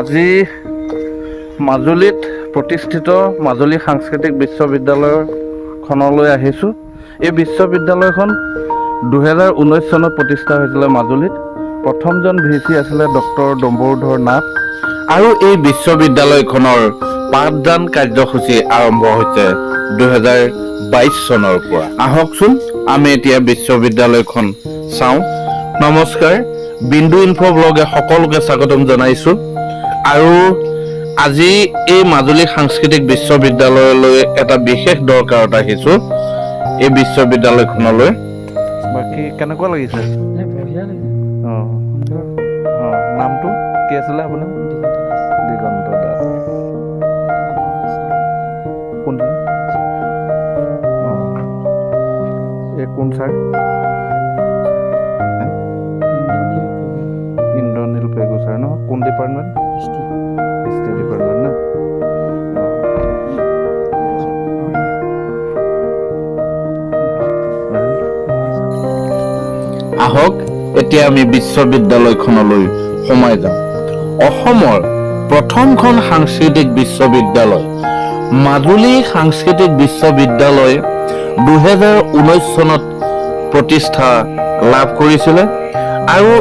আজি মাজুলীত প্ৰতিষ্ঠিত মাজুলী সাংস্কৃতিক বিশ্ববিদ্যালয়খনলৈ আহিছোঁ। এই বিশ্ববিদ্যালয়খন দুহেজাৰ ঊনৈছ চনত প্ৰতিষ্ঠা হৈছিলে মাজুলীত। প্ৰথমজন ভি চি আছিলে ডক্টৰ ডম্বৰুধৰ নাথ। আৰু এই বিশ্ববিদ্যালয়খনৰ পাঠদান কাৰ্যসূচী আৰম্ভ হৈছে দুহেজাৰ বাইছ চনৰ পৰা। আহকচোন, আমি এতিয়া বিশ্ববিদ্যালয়খন চাওঁ। নমস্কাৰ, বিন্দু ইনফো ব্লগে সকলোকে স্বাগতম জনাইছোঁ। আৰু আজি এই মাজুলী সাংস্কৃতিক বিশ্ববিদ্যালয়লৈ এটা বিশেষ দৰকাৰত আহিছোঁ এই বিশ্ববিদ্যালয়খনলৈ। বাকী কেনেকুৱা লাগিছে? নামটো কি আছিলে আপোনাৰ? দিগন্ত দাস। কোন এই কোন ছাৰ? ইন্দ্ৰনীল পেগু ছাৰ ন কোন ডিপাৰ্টমেণ্ট? আহক, এতিয়া আমি বিশ্ববিদ্যালয়খনলৈ সোমাই যাওঁ অসমৰ প্ৰথমখন সাংস্কৃতিক বিশ্ববিদ্যালয়, মাজুলী সাংস্কৃতিক বিশ্ববিদ্যালয় দুহেজাৰ ঊনৈছ চনত প্ৰতিষ্ঠা লাভ কৰিছিলে আৰু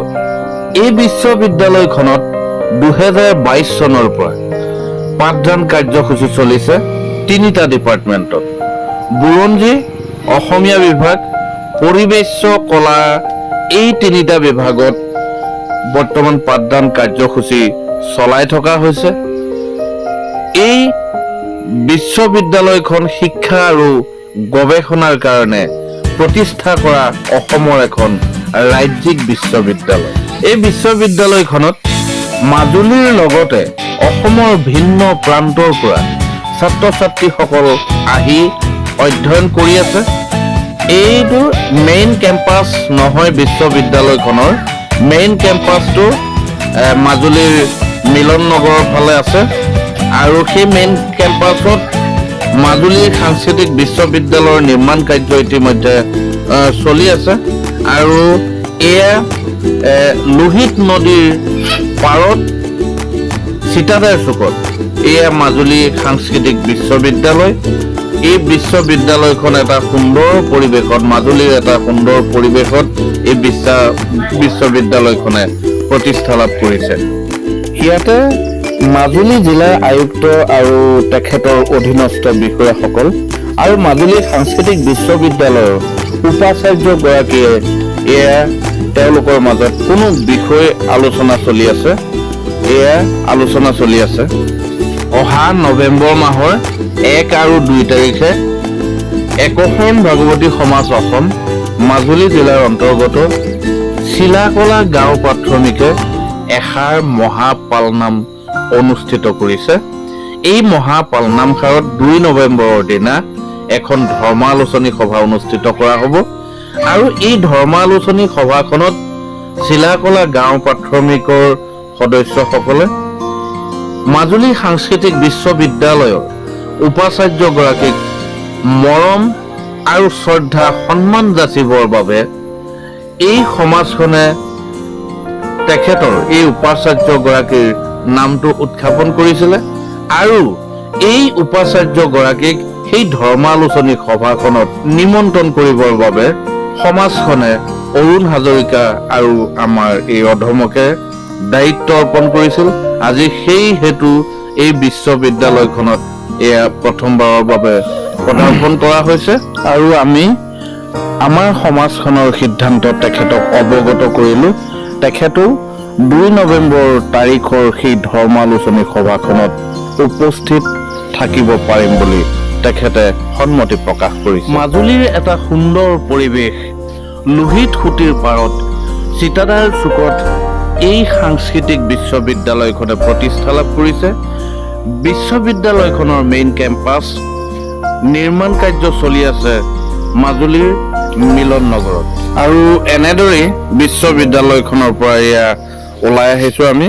এই বিশ্ববিদ্যালয়খনত দুহেজাৰ বাইছ চনৰ পৰা পাঠদান কাৰ্যসূচী চলিছে তিনিটা ডিপাৰ্টমেণ্টত। বুৰঞ্জী, অসমীয়া বিভাগ, পৰিৱেশ, কলা এই তিনিটা বিভাগত বৰ্তমান পাঠদান কাৰ্যসূচী চলাই থকা হৈছে। এই বিশ্ববিদ্যালয়খন শিক্ষা আৰু গৱেষণাৰ কাৰণে প্ৰতিষ্ঠা কৰা অসমৰ এখন ৰাজ্যিক বিশ্ববিদ্যালয়। এই বিশ্ববিদ্যালয়খনত মাজুলীৰ লগতে অসমৰ ভিন্ন প্ৰান্তৰ পৰা ছাত্ৰ ছাত্ৰীসকল আহি অধ্যয়ন কৰি আছে। এইটো মেইন কেম্পাছ নহয় বিশ্ববিদ্যালয়খনৰ। মেইন কেম্পাছটো মাজুলীৰ মিলন নগৰৰ ফালে আছে। আৰু সেই মেইন কেম্পাছত মাজুলী সাংস্কৃতিক বিশ্ববিদ্যালয়ৰ নিৰ্মাণ কাৰ্য ইতিমধ্যে চলি আছে। আৰু এয়া লোহিত নদীৰ পাৰত চিতাদাৰ চুকত। এয়া মাজুলী সাংস্কৃতিক বিশ্ববিদ্যালয়। এই বিশ্ববিদ্যালয়খন এটা সুন্দৰ পৰিৱেশত, মাজুলীৰ এটা সুন্দৰ পৰিৱেশত এই বিশ্বা, বিশ্ববিদ্যালয়খনে প্ৰতিষ্ঠা লাভ কৰিছে। ইয়াতে মাজুলী জিলাৰ আয়ুক্ত আৰু তেখেতৰ অধীনস্থ বিষয়াসকল আৰু মাজুলী সাংস্কৃতিক বিশ্ববিদ্যালয়ৰ উপাচাৰ্যগৰাকীয়ে এয়া তেওঁলোকৰ মাজত কোনো বিষয় আলোচনা চলি আছে, এয়া আলোচনা চলি আছে। অহা নৱেম্বৰ মাহৰ এক আৰু দুই তাৰিখে একশৰণ ভাগৱতী সমাজ অসম মাজুলী জিলাৰ অন্তৰ্গত চিলাকলা গাঁও প্ৰাথমিকে এষাৰ মহাপালনাম অনুষ্ঠিত কৰিছে। এই মহাপালনামষাৰত দুই নৱেম্বৰৰ দিনা এখন ধৰ্মালোচনী সভা অনুষ্ঠিত কৰা হ'ব আৰু এই ধৰ্মালোচনী সভাখনত চিলাকলা গাঁও প্ৰাথমিকৰ সদস্যসকলে মাজুলী সাংস্কৃতিক বিশ্ববিদ্যালয়ৰ উপাচাৰ্যগৰাকীক মৰম আৰু শ্ৰদ্ধা সন্মান যাচিবৰ বাবে এই সমাজখনে তেখেতৰ এই উপাচাৰ্যগৰাকীৰ নামটো উত্থাপন কৰিছিলে আৰু এই উপাচাৰ্যগৰাকীক সেই ধৰ্মালোচনী সভাখনত নিমন্ত্ৰণ কৰিবৰ বাবে সমাজখনে অৰুণ হাজৰিকা আৰু আমাৰ এই অধমকে দায়িত্ব অৰ্পণ কৰিছিল। আজি সেই হেতু এই বিশ্ববিদ্যালয়খনত এয়া প্ৰথমবাৰৰ বাবে পদাৰ্পণ কৰা হৈছে আৰু আমি আমাৰ সমাজখনৰ সিদ্ধান্ত তেখেতক অৱগত কৰিলোঁ। তেখেতো দুই নৱেম্বৰ তাৰিখৰ সেই ধৰ্মালোচনী সভাখনত উপস্থিত থাকিব পাৰিম বুলি তেখেতে সন্মতি প্ৰকাশ কৰিছে। মাজুলীৰ এটা সুন্দৰ পৰিৱেশ, লোহিত সুঁতিৰ পাৰত চিতাদাৰ চুকত এই সাংস্কৃতিক বিশ্ববিদ্যালয়খনে প্ৰতিষ্ঠা লাভ কৰিছে। বিশ্ববিদ্যালয়খনৰ মেইন কেম্পাছ নিৰ্মাণ কাৰ্য চলি আছে মাজুলীৰ মিলন নগৰত। আৰু এনেদৰেই বিশ্ববিদ্যালয়খনৰ পৰা এয়া ওলাই আহিছোঁ আমি।